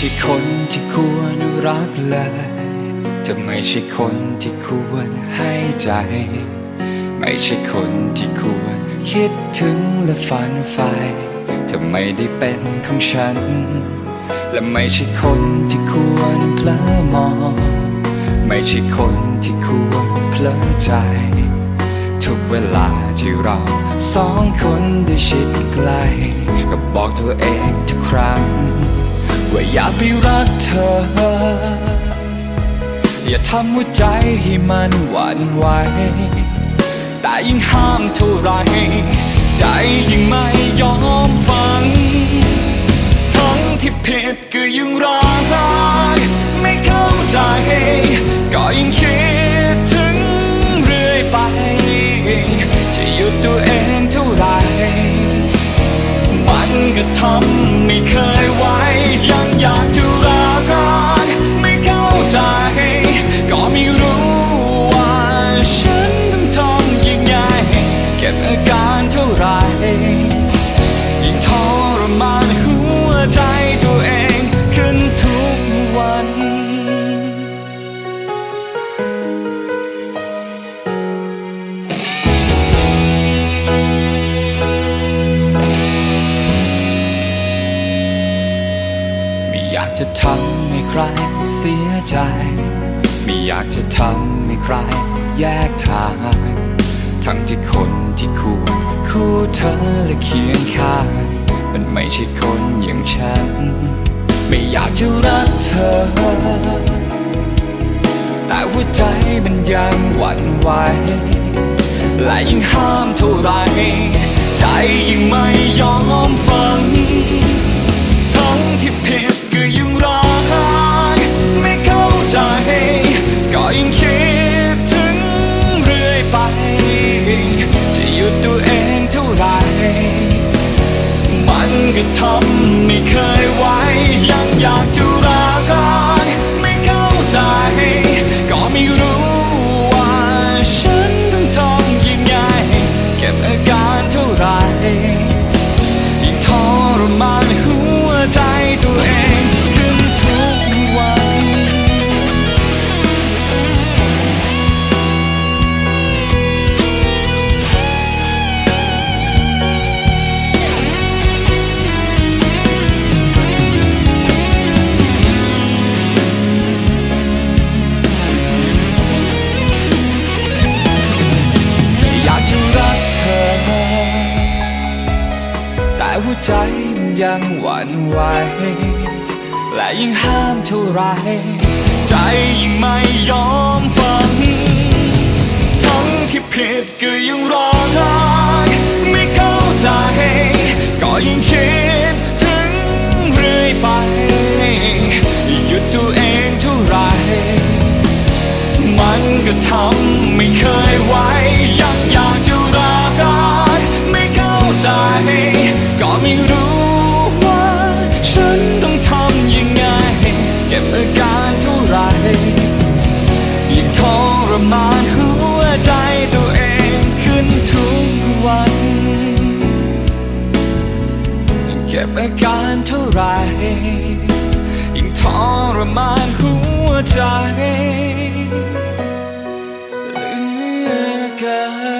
ใช่คนที่ควรรักเลย เธอไม่ใช่คนที่ควรให้ใจ ไม่ใช่คนที่ควรคิดถึงและฝันใฝ่เธอไม่ได้เป็นของฉัน และไม่ใช่คนที่ควรเพลอมอง ไม่ใช่คนที่ควรเพลอใจ ทุกเวลาที่เราสองคนได้ชิดใกล้ก็บอกตัวเองทุกครั้ง ว่าอย่าไปรักเธอ อย่าทำหัวใจให้มันหวั่นไหวแต่ยิ่งห้ามเท่าไร ใจยิ่งไม่ยอมฟัง ทั้งที่ผิดก็ยังรัก เท่าไรยิ่งทรมานหัวใจตัวเองขึ้นทุกวัน ไม่อยากจะทำให้ใครเสียใจ ไม่อยากจะทำให้ใครแยกทาง ทั้งที่คนที่ควร คู่เธอและเคียงข้างมันไม่ใช่คนอย่างฉัน ไม่อยากจะรักเธอ แต่หัวใจมันยังหวั่นไหวและยิ่งห้ามเท่าไร ใจยิ่งไม่ยอมฟังทั้งที่ผิดก็ยั มัน ใจมันยังหวั่นไหวและยิ่งห้ามเท่าไร ใจยิ่งไม่ยอมฟัง ทั้งที่ผิดก็ยังรอรักไม่เข้าใจ ก็ยิ่งคิดถึงเรื่อยไป หยุดตัวเองเท่าไร มันก็ทำไม่เคยไหว ก็บอาการเท่าไรยิ่งทรมานหัวใจเหลือเกิน